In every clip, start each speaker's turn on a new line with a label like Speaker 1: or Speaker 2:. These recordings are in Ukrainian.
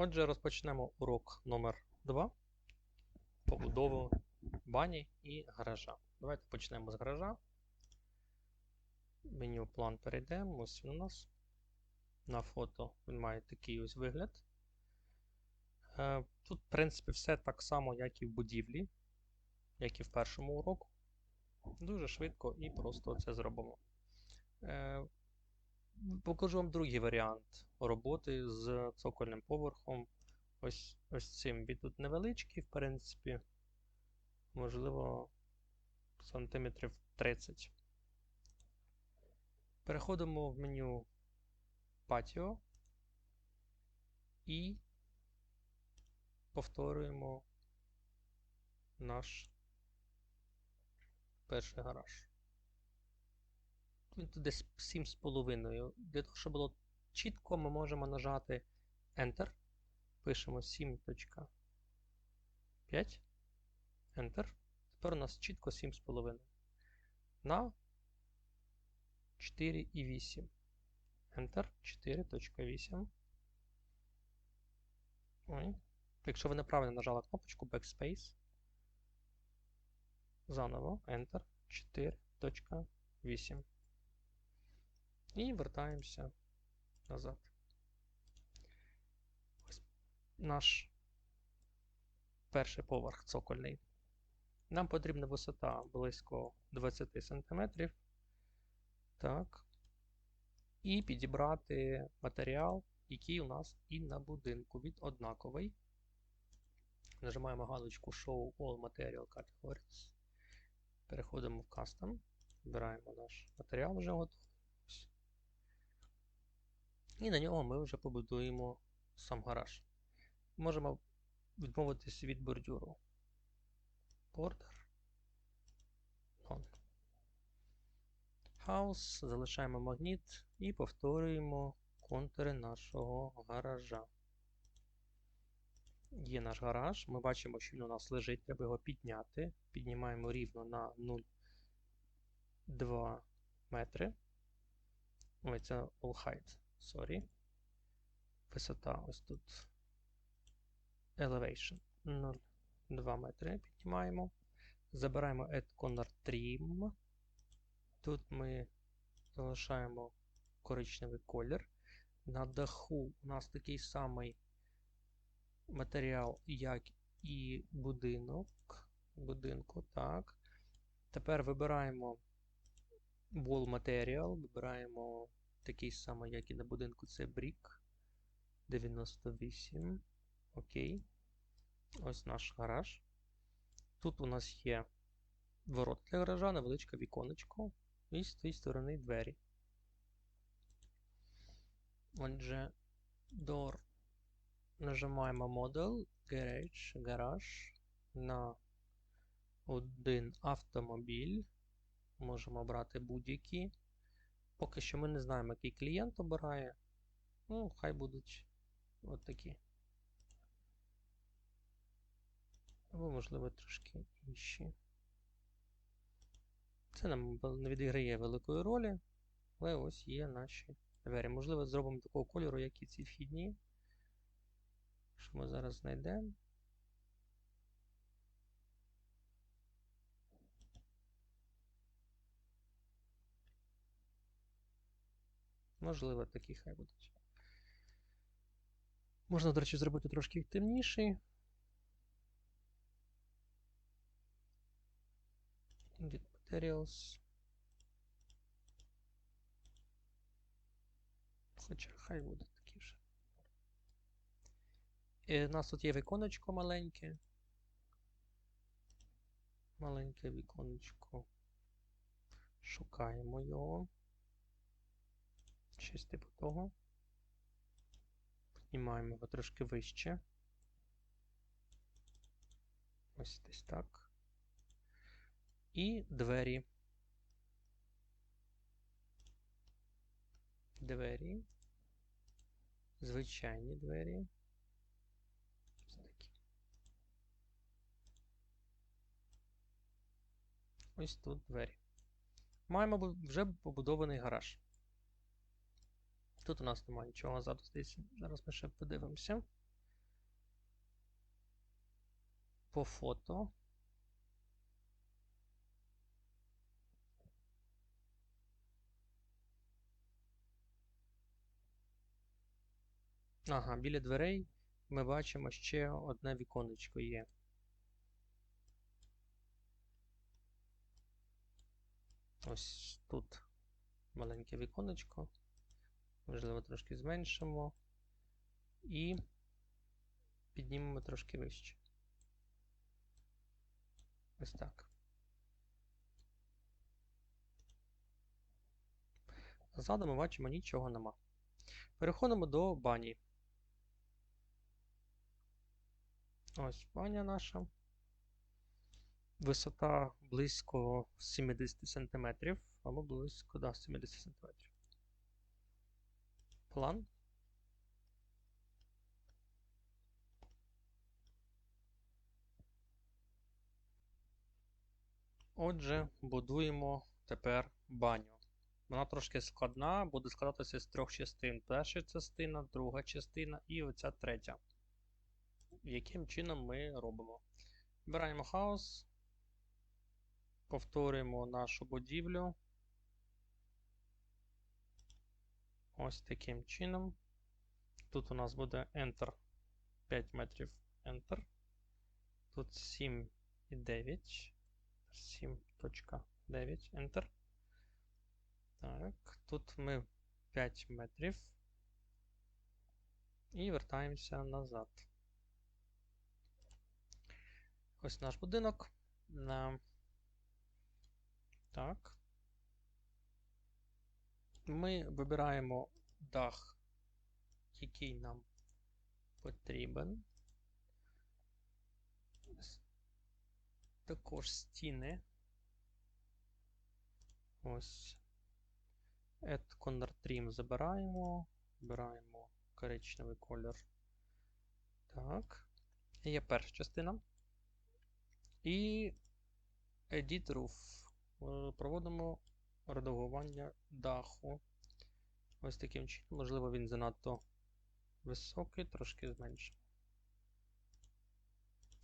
Speaker 1: Отже, розпочнемо урок номер 2 побудову бані і гаража. Давайте почнемо з гаража. Меню план перейдемо. Ось він у нас. На фото він має такий ось вигляд. Е, Тут, в принципі, все так само, як і в будівлі, як і в першому уроку. Дуже швидко і просто це зробимо. Покажу вам другий варіант роботи з цокольним поверхом. Ось ось цим. Він тут невеличкий, в принципі. Можливо, сантиметрів 30. Переходимо в меню Patio і повторюємо наш перший гараж. Він тут десь 7,5. Для того, щоб було чітко, ми можемо нажати Enter. Пишемо 7.5. Enter. Тепер у нас чітко 7,5. На 4,8. Enter 4.8. Ой. Якщо ви неправильно нажали кнопочку Backspace. Заново Enter 4.8. І вертаємося назад. Ось наш перший поверх цокольний. Нам потрібна висота близько 20 см. Так. І підібрати матеріал, який у нас і на будинку. Він однаковий. Нажимаємо галочку Show All Material Categories. Переходимо в Custom. Вибираємо наш матеріал вже готовий. І на нього ми вже побудуємо сам гараж. Можемо відмовитися від бордюру. Border. None. House. Залишаємо магніт і повторюємо контури нашого гаража. Є наш гараж. Ми бачимо, що він у нас лежить, треба його підняти. Піднімаємо рівно на 0,2 метри. Ой, це all height. Sorry. Висота ось тут. Elevation 0,2 метри. Піднімаємо. Забираємо Add Corner Trim. Тут ми залишаємо коричневий колір. На даху у нас такий самий матеріал, як і будинок. Будинку, так. Тепер вибираємо Wall Material, вибираємо такий самий, як і на будинку, це Brick 98. Окей. Ось наш гараж. Тут у нас є ворот для гаража, невеличке віконечко. І з тієї сторони двері. Отже, Door. Нажимаємо Model, Garage, гараж на один автомобіль. Можемо обрати будь-які. Поки що ми не знаємо, який клієнт обирає. Ну, хай будуть от такі. Або, можливо, трошки інші. Це нам не відіграє великої ролі, але ось є наші двері. Можливо, зробимо такого кольору, як і ці вхідні. Що ми зараз знайдемо. Можливо, такі хай будуть. Можна, до речі, зробити трошки темніший. Edit Materials. Хоча хай буде такі вже. І у нас тут є віконечко маленьке. Маленьке віконечко. Шукаємо його. Щось типу того. Піднімаємо його трошки вище. Ось десь так. І двері. Двері. Звичайні двері. Ось такі. Ось тут двері. Маємо вже побудований гараж. Тут у нас немає нічого ззаду, здається. Зараз ми ще подивимося. по фото. Ага, біля дверей ми бачимо ще одне віконечко є. Ось тут маленьке віконечко. Можливо, трошки зменшимо. І піднімемо трошки вище. Ось так. Ззаду ми бачимо нічого нема. Переходимо до бані. Ось баня наша. Висота близько 70 см, або близько да, 70 см. План. Отже, будуємо тепер баню. Вона трошки складна, буде складатися з трьох частин. Перша частина, друга частина і оця третя. Яким чином ми робимо? Вибираємо хаос, повторюємо нашу будівлю. Ось таким чином. Тут у нас буде Enter 5 метрів Enter. Тут 7 і 9. 7.9 Enter. Так, тут ми 5 метрів. І вертаємося назад. Ось наш будинок. Так. Ми вибираємо дах, який нам потрібен. Також стіни. Ось. Add Color Trim забираємо. Вибираємо коричневий колір. Так. Є перша частина. І Edit Roof. Проводимо редагування даху. Ось таким чином. Можливо, він занадто високий, трошки зменшимо.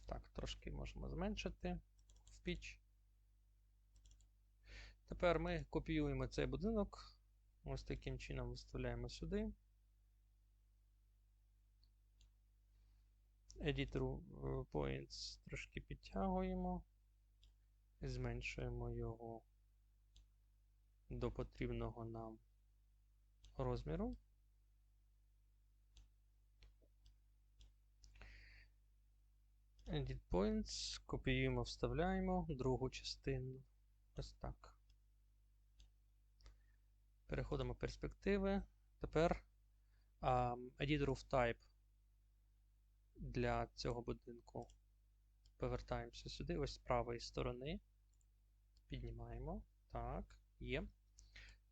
Speaker 1: Так, трошки можемо зменшити в піч. Тепер ми копіюємо цей будинок. Ось таким чином виставляємо сюди. Editor Points трошки підтягуємо, зменшуємо його до потрібного нам розміру. Edit Points, копіюємо, вставляємо другу частину. Ось так. Переходимо в перспективи. Тепер um, Edit Roof Type для цього будинку. Повертаємося сюди, ось з правої сторони. Піднімаємо. Так, є.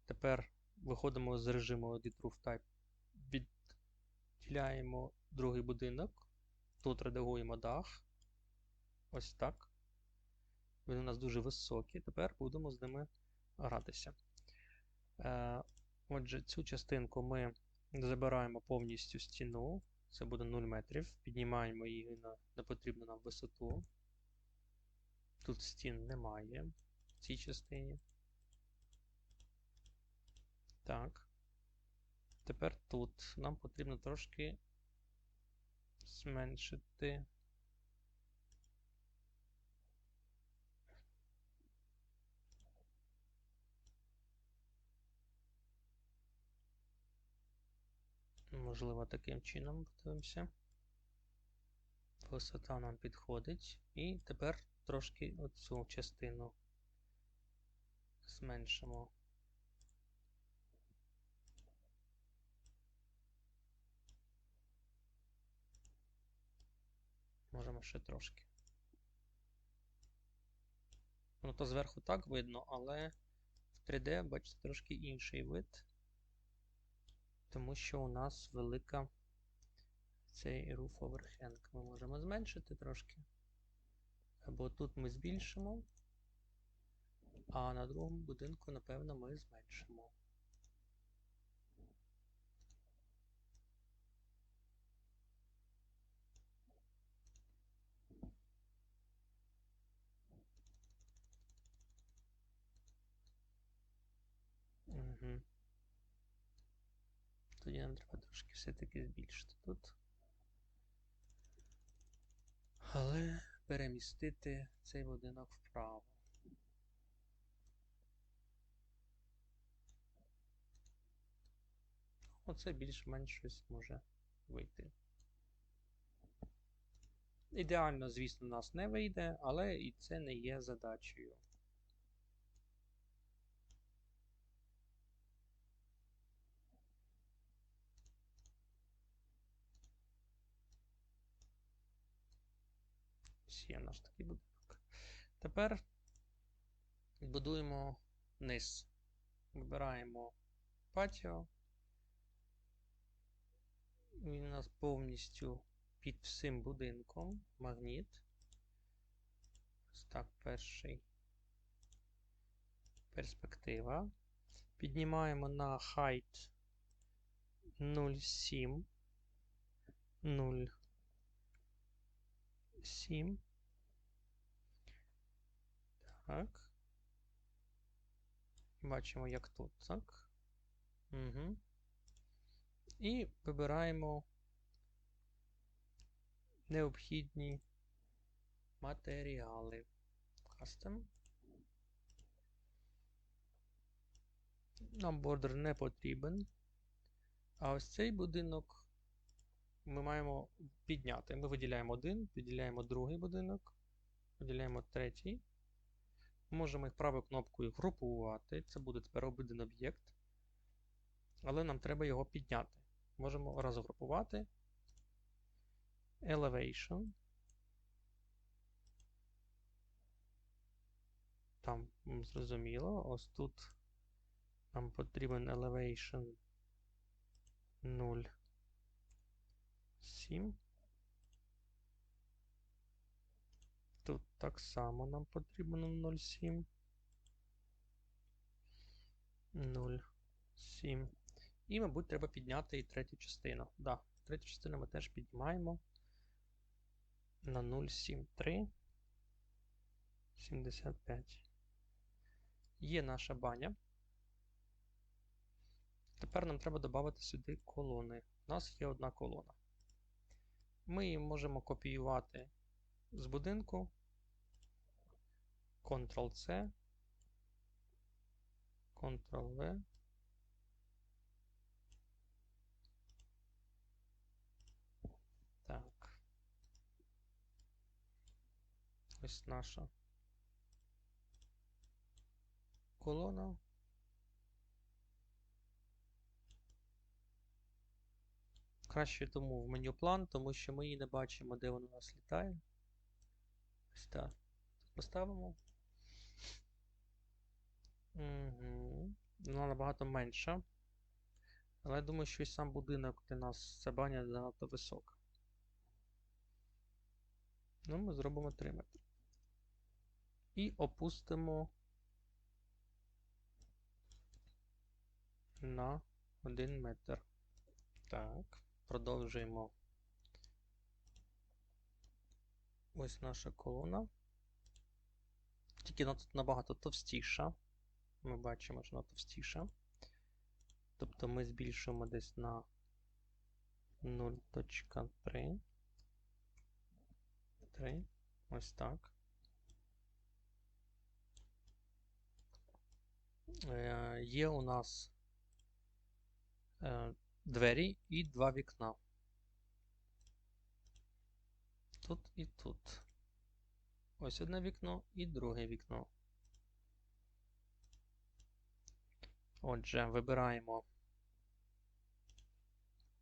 Speaker 1: Тепер виходимо з режиму Edit. Відділяємо другий будинок. Тут редагуємо дах. Ось так. Вони у нас дуже високі. Тепер будемо з ними гратися. Е, Отже, цю частинку ми забираємо повністю стіну. Це буде 0 метрів. Піднімаємо її на непотрібну нам висоту. Тут стін немає в цій частині. Так. Тепер тут нам потрібно трошки зменшити. Можливо, таким чином подивимося. Висота нам підходить. І тепер трошки оцю частину зменшимо. Можемо ще трошки. Ну, то зверху так видно, але в 3D, бачите, трошки інший вид. Тому що у нас велика цей roof overhang. Ми можемо зменшити трошки. Або тут ми збільшимо, а на другому будинку, напевно, ми зменшимо. Тоді нам треба трошки все-таки збільшити тут. Але перемістити цей будинок вправо. Оце більш-менш щось може вийти. Ідеально, звісно, у нас не вийде, але і це не є задачею. Ось Є наш такий будинок. Тепер будуємо низ. Вибираємо патіо. Він у нас повністю під всім будинком. Магніт. Ось так, перший. Перспектива. Піднімаємо на height 0,7. 0,7. Так. Бачимо, як тут, так? Угу. І вибираємо необхідні матеріали. Custom. Нам бордер не потрібен. А ось цей будинок ми маємо підняти. Ми виділяємо один, виділяємо другий будинок, виділяємо третій. Можемо їх правою кнопкою групувати. Це буде тепер один об'єкт. Але нам треба його підняти. Можемо розгрупувати. Elevation. Там зрозуміло. Ось тут нам потрібен elevation 0,7. Тут так само нам потрібно 0,7. 0,7. І, мабуть, треба підняти і третю частину. Да, третю частину ми теж піднімаємо на 0,73. 75. Є наша баня. Тепер нам треба додати сюди колони. У нас є одна колона. Ми її можемо копіювати з будинку. Ctrl-C, Ctrl-V. Так. Ось наша колона. Краще тому в меню план, тому що ми її не бачимо, де вона у нас літає. Ось так. Поставимо. Угу. Вона набагато менша. Але я думаю, що і сам будинок для нас ця баня занадто висока. Ну, ми зробимо 3 метри. І опустимо на 1 метр. Так, продовжуємо. Ось наша колона. Тільки вона тут набагато товстіша. Ми бачимо, що вона товстіша. Тобто ми збільшуємо десь на 0.3. 3. Ось так. Е, Є у нас е, двері і два вікна. Тут і тут. Ось одне вікно і друге вікно. Отже, вибираємо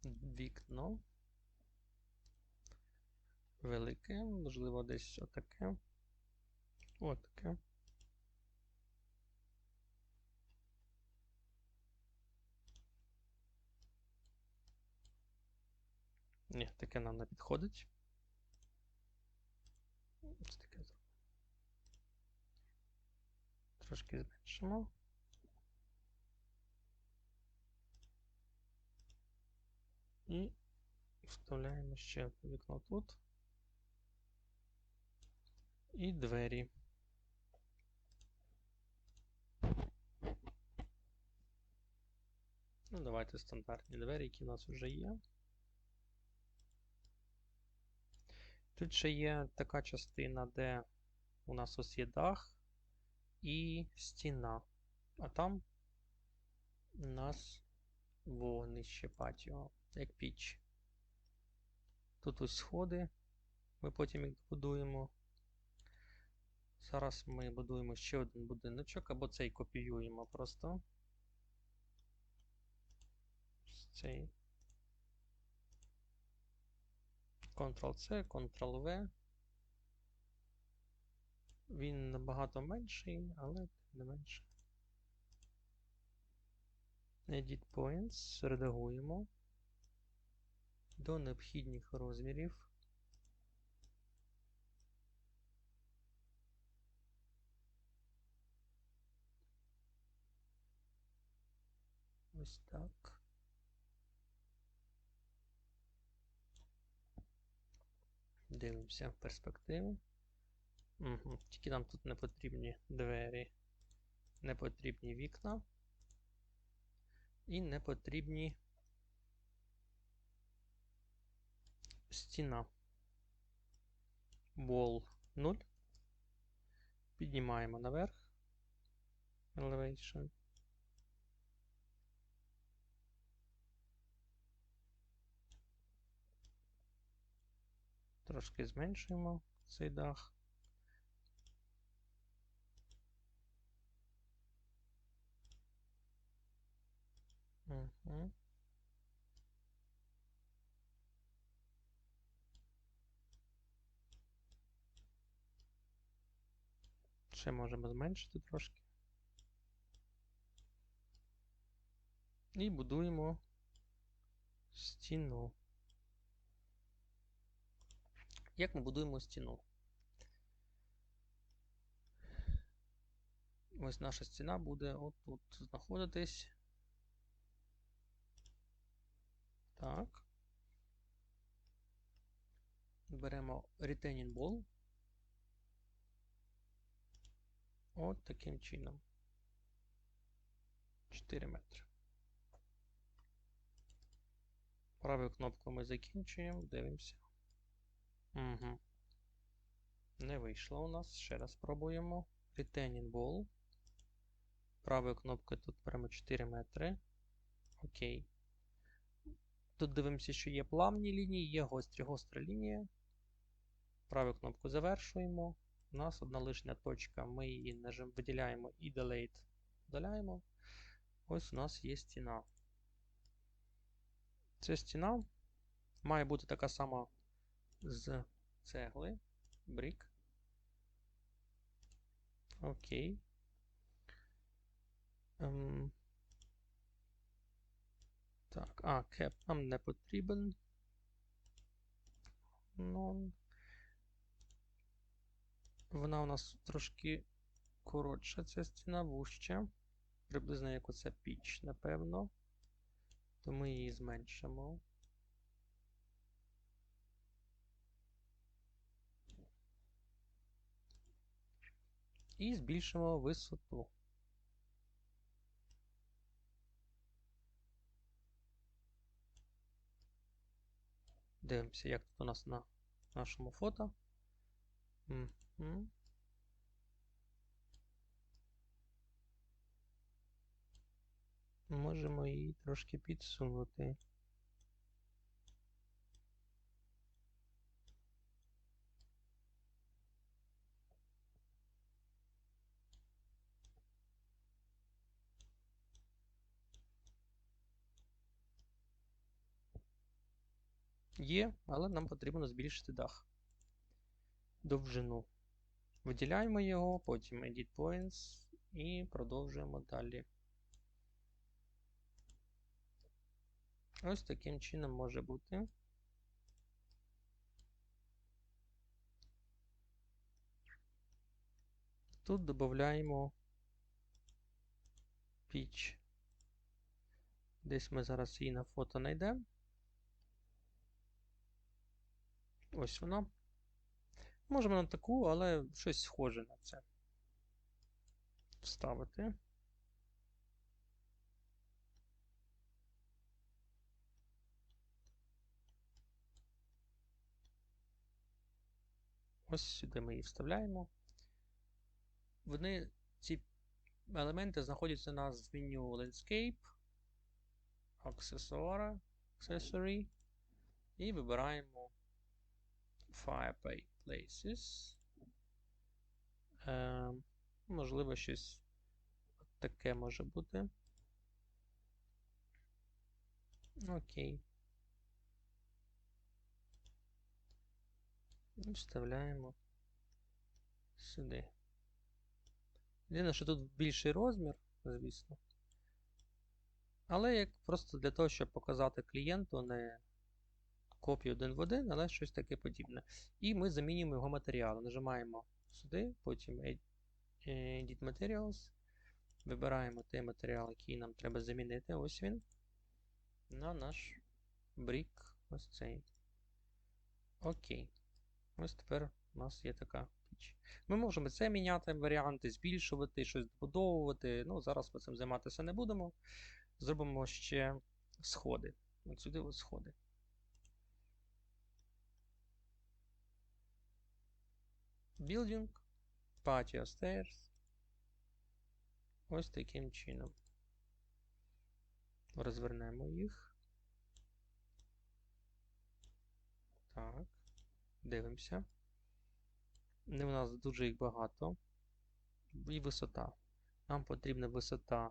Speaker 1: вікно. Велике, можливо, десь отаке. Отаке. Ні, таке нам не підходить. Ось таке. Трошки зменшимо. І вставляємо ще одне вікно тут. І двері. Ну, давайте стандартні двері, які в нас вже є. Тут ще є така частина, де у нас ось є дах і стіна. А там у нас вогнище патіо, як піч. Тут ось сходи, ми потім їх будуємо. Зараз ми будуємо ще один будиночок, або цей копіюємо просто. Цей. Ctrl-C, Ctrl-V. Він набагато менший, але не менше. Edit Points, редагуємо до необхідних розмірів. Ось так. Дивимося в перспективу. Угу. Тільки нам тут не потрібні двері, не потрібні вікна. І не потрібні стіна. Wall 0. Піднімаємо наверх. Elevation. Трошки зменшуємо цей дах. Угу. Ще можемо зменшити трошки. І будуємо стіну. Як ми будуємо стіну? Ось наша стіна буде отут знаходитись. Так. Беремо retaining wall. От таким чином. 4 метри. Правою кнопкою ми закінчуємо, дивимося. Угу. Не вийшло у нас. Ще раз спробуємо. Retaining wall. Правою кнопкою тут беремо 4 метри. Окей. Тут дивимося, що є плавні лінії, є гострі гостра лінія. Праву кнопку завершуємо. У нас одна лишня точка. Ми її виділяємо і Delete вдаляємо. Ось у нас є стіна. Ця стіна має бути така сама з цегли. Брік. Окей. Ем, так, а, кеп нам не потрібен. Ну, вона у нас трошки коротша, ця стіна вужча. Приблизно як оця піч, напевно. То ми її зменшимо. І збільшимо висоту. Дивимося, як тут у нас на нашому фото. Можемо її трошки підсунути. Є, але нам потрібно збільшити дах. Довжину. Виділяємо його, потім Edit Points і продовжуємо далі. Ось таким чином може бути. Тут додаємо піч. Десь ми зараз її на фото знайдемо. Ось вона. Можемо на таку, але щось схоже на це. Вставити. Ось сюди ми її вставляємо. Вони, ці елементи знаходяться у нас на меню Landscape, Accessory, Accessory і вибираємо Fire Places. Е, можливо, щось таке може бути. Окей. Вставляємо сюди. Єдине, що тут більший розмір, звісно. Але як просто для того, щоб показати клієнту не копію один в один, але щось таке подібне. І ми замінюємо його матеріали. Нажимаємо сюди, потім Edit Materials. Вибираємо той матеріал, який нам треба замінити. Ось він. На наш брік. Ось цей. Окей. Ось тепер у нас є така піч. Ми можемо це міняти, варіанти, збільшувати, щось добудовувати. Ну, зараз ми цим займатися не будемо. Зробимо ще сходи. От сюди сходи. Building, patio stairs. Ось таким чином. Розвернемо їх. Так. Дивимося. Не у нас дуже їх багато. І висота. Нам потрібна висота.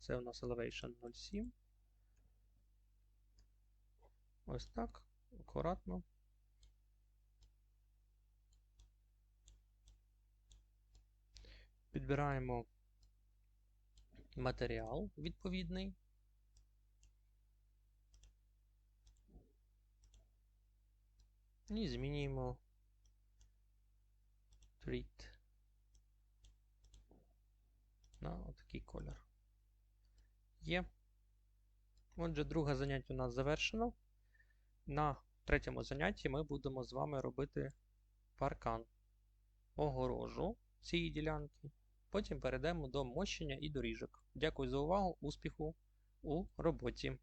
Speaker 1: Це у нас elevation 0,7. Ось так. Акуратно. Підбираємо матеріал відповідний. І змінюємо treat на отакий колір. Є. Отже, друге заняття у нас завершено. На третьому занятті ми будемо з вами робити паркан, огорожу цієї ділянки. Потім перейдемо до мощення і доріжок. Дякую за увагу, успіху у роботі!